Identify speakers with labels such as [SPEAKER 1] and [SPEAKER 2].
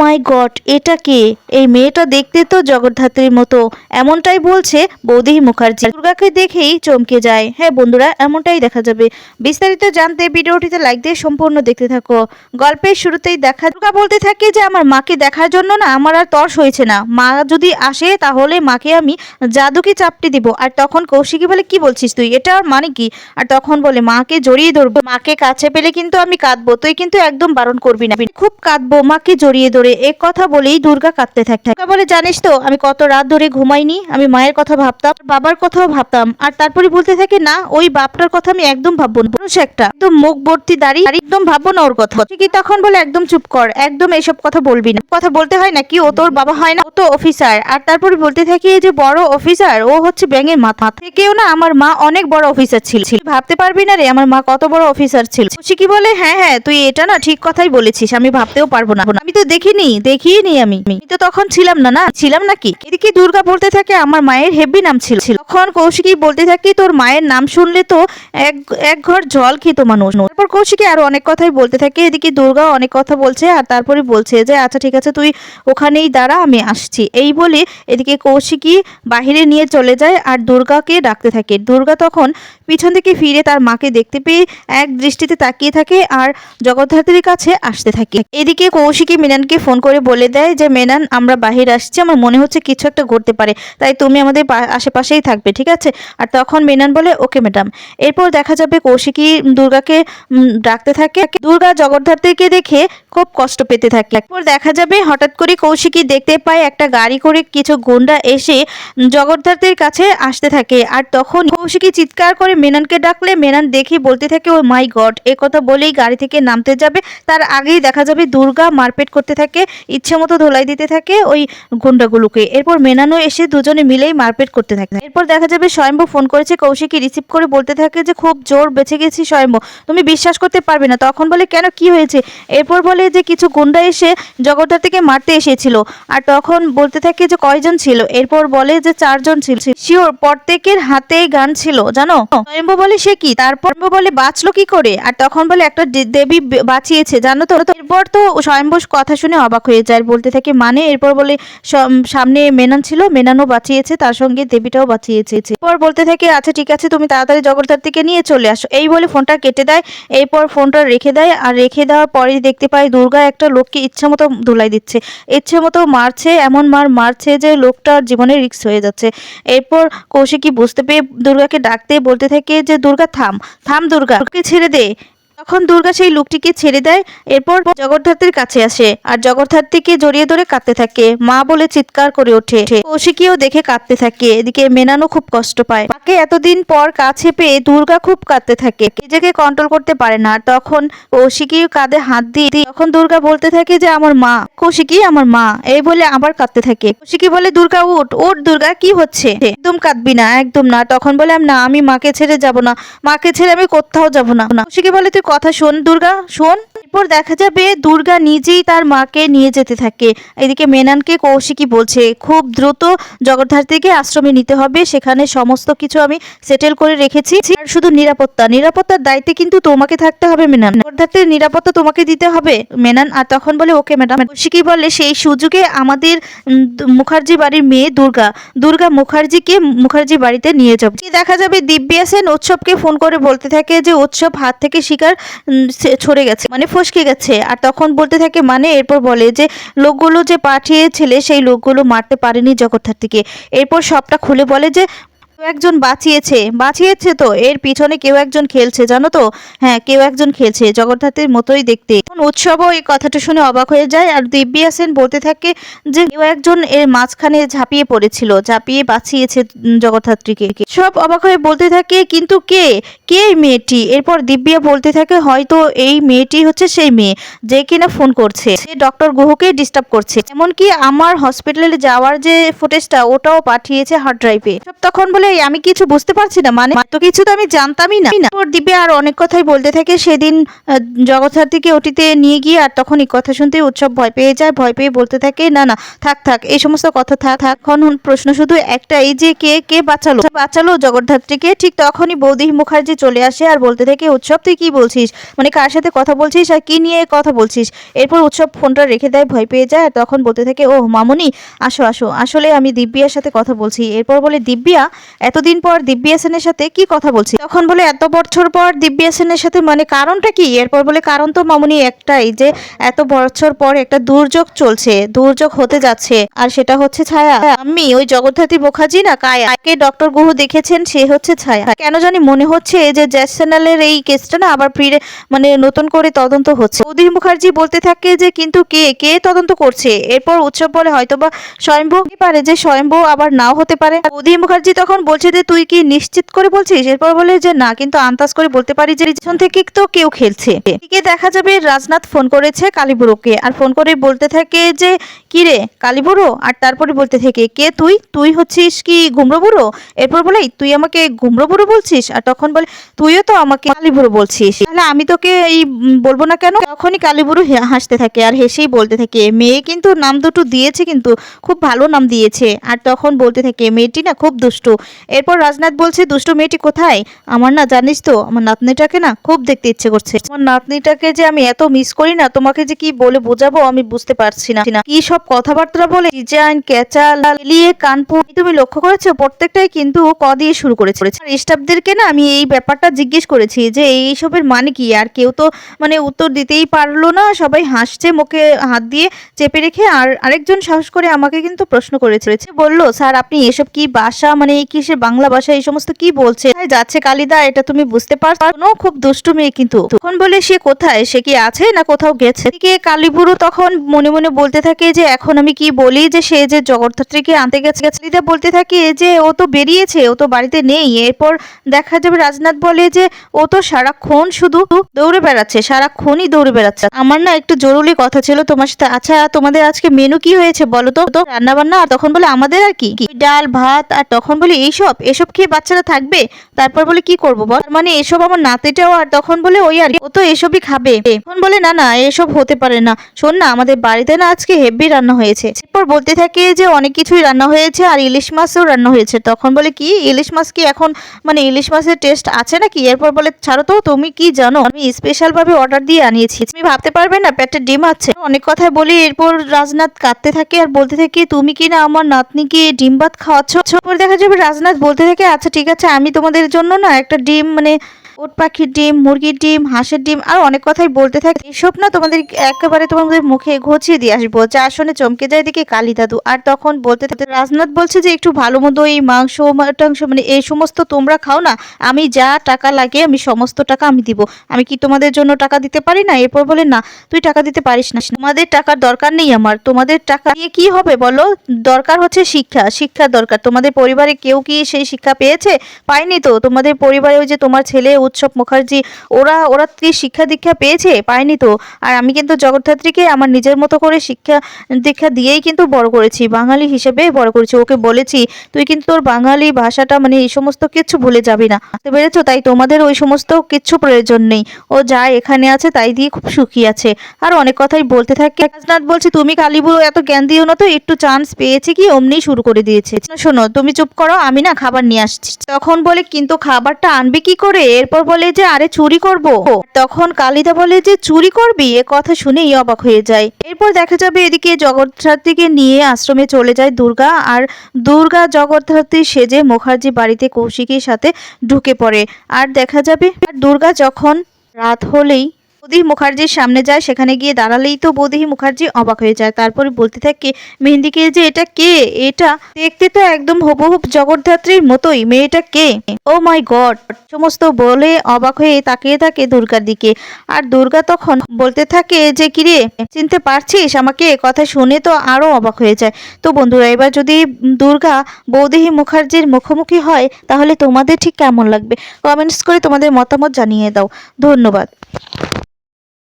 [SPEAKER 1] মাই god এটা কে? এই মেয়েটা দেখতে তো জগদ্ধাত্রীর মতো, এমনটাই বলছে বৌদি মুখার্জি। দুর্গাকে দেখেই চমকে যায়। হ্যাঁ বন্ধুরা, এমনটাই দেখা যাবে। বিস্তারিত জানতে ভিডিওটিতে লাইক দিয়ে সম্পূর্ণ দেখতে থাকো। গল্পের শুরুতেই দেখা দুর্গা বলতে থাকে যে, আমার মাকে দেখার জন্য না আমার আর তর্স হয়েছে না। মা যদি আসে তাহলে মাকে আমি জাদুকে চাপটি দিব। আর তখন কৌশিকী বলে, কি বলছিস তুই? এটা আর মানে কি? আর তখন বলে, মাকে জড়িয়ে ধরবো। মাকে কাছে পেলে কিন্তু আমি কাঁদবো। তুই কিন্তু একদম বারণ করবি না। খুব কাঁদবো। মাকে জড়িয়ে ধরে এক কথা বলেই দুর্গা কাঁদতে থাকে বলে, জানিস তো, আমি কত রাত ধরে ঘুমাইনি, আমি মায়ের কথা ভাবতাম বাবার কথাও ভাবতাম, আর তারপরে বলতে থাকে, না, ওই বাপটার কথা আমি একদম ভাববো না। পুরুষ একটা, একদম মুখ ভর্তি দাঁড়িয়ে একদম ভাববো না ওর কথা। কি তখন বলে, একদম চুপ কর, একদম এইসব কথা বলবি না। কথা বলতে হয় নাকি, ও তোর বাবা হয় না, ও তো অফিসার, আর তারপরে বলতে থাকি যে বড় অফিসার, ও হচ্ছে ব্যাঙের মাথা। থেকেও না, আমার মা অনেক বড় অফিসার ছিল। ভাবতে পারবি না রে, আমার মা কত বড় অফিসার ছিল। খুশি কি বলে হ্যাঁ হ্যাঁ তুই এটা না ঠিক কথাই বলেছিস, আমি ভাবতেও পারব না। আমি তো দেখিনি দেখিনি আমি। আমি তো তখন ছিলাম না না? ছিলাম নাকি? এদিকে দুর্গা বলতে থাকে, আমার মায়ের হেভি নাম ছিল। তখন কৌশিকী বলতে থাকি, তোর মায়ের নাম শুনলে তো এক এক ঘর জল খেত মানুষ। তারপর কৌশিকী আরও অনেক কথাই বলতে থাকে। এদিকে দুর্গা অনেক কথা বলছে, আর তারপরে বলছে যে আচ্ছা ঠিক আছে, তুই ওখানেই দাঁড়া, আমি আসছি। এই বলে এদিকে কৌশিকী বাহিরে নিয়ে চলে যায়, আর দুর্গাকে ডাকতে থাকে। দুর্গা তখন পিছন থেকে ফিরে তার মাকে দেখতে পেয়ে এক দৃষ্টিতে তাকিয়ে থাকে, আর জগদ্ধাত্রীর কাছে আসতে থাকে। এদিকে কৌশিকী মেনানকে ফোন করে বলে দেয় যে, মেনান, আমরা বাহির আসছি, আমার মনে হচ্ছে কিছু একটা ঘটতে পারে, তাই তুমি আমাদের আশেপাশেই থাকবে, ঠিক আছে? আর তখন মেনান বলে, ওকে, ম্যাডাম। এরপর দেখা যাবে কৌশিকী দুর্গাকে ডাকতে থাকে। দুর্গা জগদ্ধাত্রীকে দেখে খুব কষ্ট পেতে থাকে এরপর দেখা যাবে হঠাৎ করে কৌশিকী দেখতে পায় একটা গাড়ি করে কিছু গুন্ডা এসে জগদ্ধাত্রীর কাছে আসতে থাকে। আর তখন কৌশিকী চিৎকার করে মেনানকে ডাকলে। মেনান দেখে বলতে থাকে ও মাই গড। এ কথা বলেই গাড়ি থেকে নামতে যাবে। তার আগেই দেখা যাবে দুর্গা মারপেট করতে থাকে, ইচ্ছে মতো ধোলাই দিতে থাকে ওই গুন্ডাগুলোকে। এরপর মেনানো এসে দুজনে মিলেই মারপেট করতে থাকে। এরপর দেখা যাবে স্বয়ম্ভু ফোন করেছে কৌশিকী রিসিভ করে বলতে থাকে যে, খুব জোর বেঁচে গেছি স্বয়ম্ভু। তুমি বিশ্বাস করতে পারবে না। তখন বলে, কেন? কি হয়েছে? এরপর বলে যে কিছু গুন্ডা এসে জগদ্ধাত্রীকে মারতে এসেছিল। আর তখন বলতে থাকে যে কয়জন ছিল? এরপর বলে যে চারজন ছিল। শিওর প্রত্যেকের হাতে গান ছিল, জানো? স্বয়ম্ভু বলে, সে কি? তারপর বলে, বাঁচলো কি করে? আর তখন বলে, একটা দেবী বাঁচিয়েছে, জানো তো? এরপর তো স্বয়ম্ভু কথা শুনে অবাক হয়ে যায়। বলতে থাকে মানে? এরপর বলে সামনে মেনান ছিল, মেনানও বাঁচিয়েছে, তার সঙ্গে দেবীটাও বাঁচিয়েছে। এরপর বলতে থাকে আচ্ছা ঠিক আছে, তুমি তাড়াতাড়ি জগদ্ধাত্রীকে নিয়ে চলে আসো। এই বলে ফোনটা কেটে দেয়। এরপর ফোনটা রেখে দেয়। আর রেখে দেওয়ার পরেই দেখতে পাই দুর্গা একটা লোককে ইচ্ছে মতো ধুলাই দিচ্ছে। ইচ্ছে মতো মারছে, এমন মার মারছে যে লোকটার জীবনে রিক্স হয়ে যাচ্ছে। এরপর কৌশিকী বুঝতে পেয়ে দুর্গাকে ডাকতে বলতে থাকে যে, দুর্গা, থাম থাম দুর্গা। ছেড়ে দে। তখন দুর্গা সেই লোকটিকে ছেড়ে দেয়, এরপর জগদ্ধাত্রীর কাছে আসে আর জগদ্ধাত্রীকে জড়িয়ে ধরে কাঁদতে থাকে। মা বলে চিৎকার করে ওঠে। কৌশিকীও দেখে কাঁদতে থাকে। এদিকে মেনানো খুব কষ্ট পায়। মাকে এতদিন পর কাছে পেয়ে দুর্গা খুব কাঁদতে থাকে। নিজেকে কন্ট্রোল করতে পারে না। তখন কৌশিকী কাঁধে হাত দিয়ে তখন দুর্গা বলতে থাকে যে, আমার মা। কৌশিকী, আমার মা। এই বলে আবার কাঁদতে থাকে। কৌশিকী বলে, দুর্গা, উঠ উঠ দুর্গা, কি হচ্ছে? একদম কাঁদবি না, একদম না। তখন বলে "আম না, আমি মাকে ছেড়ে যাব না। মাকে ছেড়ে আমি কোথাও যাব না। কৌশিকী বলে, তুই কথা শোন দুর্গা, শোন। এরপর দেখা যাবে দুর্গা নিজেই তার মাকে নিয়ে যেতে থাকে। এদিকে মেনানকে কৌশিকী বলছে, খুব দ্রুত জগদ্ধাত্রীকে আশ্রমে নিতে হবে। সেখানে সমস্ত কিছু আমি সেটেল করে রেখেছি। আর শুধু নিরাপত্তা। নিরাপত্তার দায়িত্বে কিন্তু তোমাকে থাকতে হবে মেনান। জগদ্ধাত্রীর নিরাপত্তা তোমাকে দিতে হবে। মেনান আর তখন বলে, ওকে ম্যাডাম। কৌশিকী বলে, সেই সুযোগে আমাদের মুখার্জি বাড়ির মেয়ে দুর্গা। দুর্গা মুখার্জিকে মুখার্জি বাড়িতে নিয়ে যাবে। দেখা যাবে দিব্যা সেন উৎসবকে ফোন করে বলতে থাকে যে, উৎসব হাত থেকে শিকার ছড়ে গেছে মানে ফসকে গেছে। আর তখন বলতে থাকে মানে এরপর বলে যে, লোকগুলো যে পাঠিয়েছিলে, সেই লোকগুলো মারতে পারেনি জগদ্ধাত্রীকে। এরপর সবটা খুলে বলে যে একজন বাঁচিয়েছে বাঁচিয়েছে তো। এর পিছনে কেউ একজন খেলছে, জানো তো? হ্যাঁ কেউ একজন খেলছে জগদ্ধাত্রীর মতোই দেখতে। উৎসবও এই কথাটা শুনে অবাক হয়ে যায় আর দিব্যা সেন বলতে থাকে যে, কেউ একজন এর মাঝখানে ঝাঁপিয়ে পড়েছিল, ঝাঁপিয়ে বাঁচিয়েছে জগদ্ধাত্রীকে। সব অবাক হয়ে বলতে থাকে, কিন্তু কে? কে মেয়েটি? এরপর দিব্যা বলতে থাকে, হয়তো এই মেয়েটি হচ্ছে সেই মেয়ে, যে কিনা ফোন করছে। সে ডক্টর গুহকে ডিস্টার্ব করছে। এমনকি আমার হসপিটালে যাওয়ার যে ফুটেজটা ওটাও পাঠিয়েছে হার্ড ড্রাইভে সব তখন বলে এই, আমি কিছু বুঝতে পারছি না। মানে তো কিছু তো আমি জানতামই না। ওর দিব্যা আর অনেক কথাই বলতে থাকে। সেদিন জগদ্ধাত্রীকে ওটিতে নিয়ে গিয়ে আর তখন এই কথা শুনতে উৎসব ভয় পেয়ে যায়, ভয় পেয়ে বলতে থাকে, না না, থাক থাক, এই সমস্ত কথা থাক থাক। এখন প্রশ্ন শুধু একটাই যে, কে কে বাঁচালো? বাঁচালো জগদ্ধাত্রীকে ঠিক তখনই বৌদি মুখার্জি চলে আসে আর বলতে থাকে, উৎসব, তুই কি বলছিস? মানে কার সাথে কথা বলছিস আর কি নিয়ে কথা বলছিস? এরপর উৎসব ফোনটা রেখে দেয়, ভয় পেয়ে যায় আর তখন বলতে থাকে ও মামুনি, আসো আসো। আসলে আমি দিব্যার সাথে কথা বলছি। এরপর বলে, দিব্যা এতদিন পর দিব্যা সেনের সাথে কি কথা বলছি? তখন বলে, এত বছর পর দিব্যা সেনের সাথে মানে কারণটা কি? এরপর বলে, কারণ তো মামুনি একটাই যে, এত বছর পর একটা দুর্যোগ চলছে, দুর্যোগ হতে যাচ্ছে, আর সেটা হচ্ছে ছায়া। আমি ওই জগদ্ধাত্রী মুখার্জি না কাকে ডক্টর গুহু দেখেছেন, সে হচ্ছে ছায়া। কেন জানি মনে হচ্ছে যে জ্যাস চ্যানেলের এই কেসটা না আবার ফিরে মানে নতুন করে তদন্ত হচ্ছে। অধীর মুখার্জি বলতে থাকে যে, কিন্তু কে কে তদন্ত করছে? এরপর উৎসব বলে হয়তোবা স্বয়ম্ভু পারে যে, স্বয়ম্ভু আবার নাও হতে পারে। অধীর মুখার্জি তখন বলছে যে, তুই কি নিশ্চিত করে বলছিস? এরপর বলে যে, না, কিন্তু আন্দাজ করে বলতে পারি যে, পিছন থেকে তো কেউ খেলছে। এদিকে দেখা যাবে রাজনাথ ফোন করেছে কালীবুড়োকে আর ফোন করে বলতে থাকে যে, কি রে, কালীবুড়ো? আর তারপরে বলতে থাকে, কে তুই? তুই হচ্ছিস কি ঘুমরো এরপর বলে, তুই আমাকে ঘুমরো বলছিস? আর তখন বলে, তুইও তো আমাকে কালীবুড়ো বলছিস। তাহলে আমি তোকে এই বলব না কেন? তখনই কালীবুড়ো হাসতে থাকে আর হেসেই বলতে থাকে, মেয়ে কিন্তু নাম দুটো দিয়েছে কিন্তু, খুব ভালো নাম দিয়েছে। আর তখন বলতে থাকে, মেয়েটি না খুব দুষ্টু। এরপর রাজনাথ বলছে, দুষ্টু মেয়েটি কোথায়? আমার না, জানিস তো, আমার নাতনিটাকে না খুব দেখতে ইচ্ছে করছে। আমার নাতনিটাকে যে আমি এত মিস করি না, তোমাকে যে কি বলে বোঝাবো আমি বুঝতে পারছি না। কি সব কথাবার্তা বলে, ডিজাইন ক্যাচা লিয়ে কানপুর তুমি লক্ষ্য করেছ? প্রত্যেকটাই কিন্তু ক দিয়ে শুরু করেছে। স্টাফদেরকে না আমি এই ব্যাপারটা জিজ্ঞেস করেছি যে, এইসবের মানে কি? আর কেউ তো মানে উত্তর দিতেই পারল না, সবাই হাসছে মুখে হাত দিয়ে চেপে রেখে, আর আরেকজন সাহস করে আমাকে কিন্তু প্রশ্ন করেছে। বলল, স্যার, আপনি এসব কি বাসা মানে এই কিসের বাংলা ভাষা এই সমস্ত কি বলছে? যাচ্ছে কালিদা? এটা তুমি বুঝতে পারছ? খুব দুষ্টু মেয়ে কিন্তু। তখন বলে, সে কোথায়? সে কি আছে না কোথাও গেছে? কালীবুড়ো তখন মনে মনে বলতে থাকে যে, এখন আমি কি বলি যে, সে যে জগদ্ধাত্রীকে আনতে গেছে? কালিদা বলতে থাকে যে, ও তো বেরিয়েছে, ও তো বাড়িতে নেই। এরপর দেখা যাবে রাজনাথ বলে যে, ও তো সারাক্ষণ শুধু দৌড়ে বেড়াচ্ছে, সারাক্ষণই দৌড়ে বেড়াচ্ছে। আমার না একটু জরুরি কথা ছিল তোমার সাথে। আচ্ছা তোমাদের আজকে মেনু কি হয়েছে বলো তো? রান্না বান্না তখন বলে, আমাদের আর কি? ডাল, ভাত, আর তখন বলি এইসব এসব খেয়ে বাচ্চারা থাকবে? তারপর বলে, কি করব বল? মানে এসব আমার নাতিটাও আর তখন বলে, ওই আর ও তো এসবই খাবে। তখন বলে, না না, এসব হতে পারে না। শোন না, আমাদের বাড়িতে না আজকে হেভি রান্না হয়েছে। এরপর বলতে থাকে যে অনেক কিছুই রান্না হয়েছে আর ইলিশ মাছও রান্না হয়েছে। তখন বলে, কি? ইলিশ মাছ কি এখন মানে ইলিশ মাছের টেস্ট আছে নাকি? এরপর বলে, ছাড়ো তো, তুমি কি জানো? আমি স্পেশাল ভাবে অর্ডার দিয়ে আনিয়েছি। তুমি ভাবতে পারবে না, পেটে ডিম আছে। অনেক কথাই বলি, এরপর রাজনাথ কাঁদতে থাকে আর বলতে থাকে, তুমি কি না আমার নাতনিকে ডিম ভাত খাওয়াচ্ছ? দেখা যাবে রাজনাথ বলতে থাকে আচ্ছা ঠিক আছে, আমি তোমাদের জন্য না একটা ডিম মানে ওট পাখির ডিম, মুরগির ডিম, হাঁসের ডিম, আর অনেক কথাই বলতে থাকে। এসব না তোমাদের একেবারে তোমাদের মুখে ঘুচিয়ে দিয়ে আসব। যা শুনে চমকে যায় দিকে কালী দাদু। আর তখন বলতে থাকে, রাজনাথ বলছে যে, একটু ভালো মতো এই মাংস মাংস মানে এই সমস্ত তোমরা খাও না। আমি যা টাকা লাগে, আমি সমস্ত টাকা আমি দিব। আমি কি তোমাদের জন্য টাকা দিতে পারি না? এরপর বলে, না, তুই টাকা দিতে পারিস না। তোমাদের টাকার দরকার নেই আমার। তোমাদের টাকা দিয়ে কি হবে বলো? দরকার হচ্ছে শিক্ষা। শিক্ষা দরকার। তোমাদের পরিবারে কেউ কি সেই শিক্ষা পেয়েছে? পায়নি তো? তোমাদের পরিবারে ওই যে তোমার ছেলে উৎসব মুখার্জি, ওরা ওরা কি শিক্ষা দীক্ষা পেয়েছে? পায়নি তো। আর আমি কিন্তু জগদ্ধাত্রীকে আমার নিজের মতো করে শিক্ষা দীক্ষা দিয়েই কিন্তু বড় করেছি, বাঙালি হিসেবে বড় করেছি। ওকে বলেছি, তুই কিন্তু তোর বাঙালি ভাষাটা মানে এই সমস্ত কিছু ভুলে যাবি না। বুঝতে পেরেছ? তাই তোমাদের ওই সমস্ত কিচ্ছু প্রয়োজন নেই। ও যা এখানে আছে, তাই দিয়ে খুব সুখী আছে। আর অনেক কথাই বলতে থাকে। রাজনাথ বলছে, তুমি কালীবুড়ো এত জ্ঞান দিও না তো, একটু চান্স পেয়েছে কি? অমনি শুরু করে দিয়েছে। শোনো, তুমি চুপ করো, আমি না খাবার নিয়ে আসছি। তখন বলে, কিন্তু খাবারটা আনবি কি করে? এরপর বলে যে, আরে চুরি করব? তখন কালিদা বলে যে, চুরি করবি? এ কথা শুনেই অবাক হয়ে যায়। এরপর দেখা যাবে এদিকে জগদ্ধাত্রীকে নিয়ে আশ্রমে চলে যায় দুর্গা, আর দুর্গা জগদ্ধাত্রী সেজে মুখার্জি বাড়িতে কৌশিকের সাথে ঢুকে পড়ে। আর দেখা যাবে, আর দুর্গা যখন রাত হলেই বৌদি মুখার্জির সামনে যায়, সেখানে গিয়ে দাঁড়ালেই তো বৌদি মুখার্জি অবাক হয়ে যায়। তারপরে বলতে থাকে, মেহেন্দিকে যে এটা কে? এটা দেখতে তো একদম হুবহুব জগদ্ধাত্রীর মতোই। মেয়েটা কে? ও মাই গড। সমস্ত বলে অবাক হয়ে তাকিয়ে থাকে দুর্গার দিকে। আর দুর্গা তখন বলতে থাকে যে, কিরে, চিনতে পারছিস? আমাকে কথা শুনে তো আরও অবাক হয়ে যায়। তো বন্ধুরা, এবার যদি দুর্গা বৌদেহী মুখার্জির মুখোমুখি হয়, তাহলে তোমাদের ঠিক কেমন লাগবে? কমেন্টস করে তোমাদের মতামত জানিয়ে দাও। ধন্যবাদ।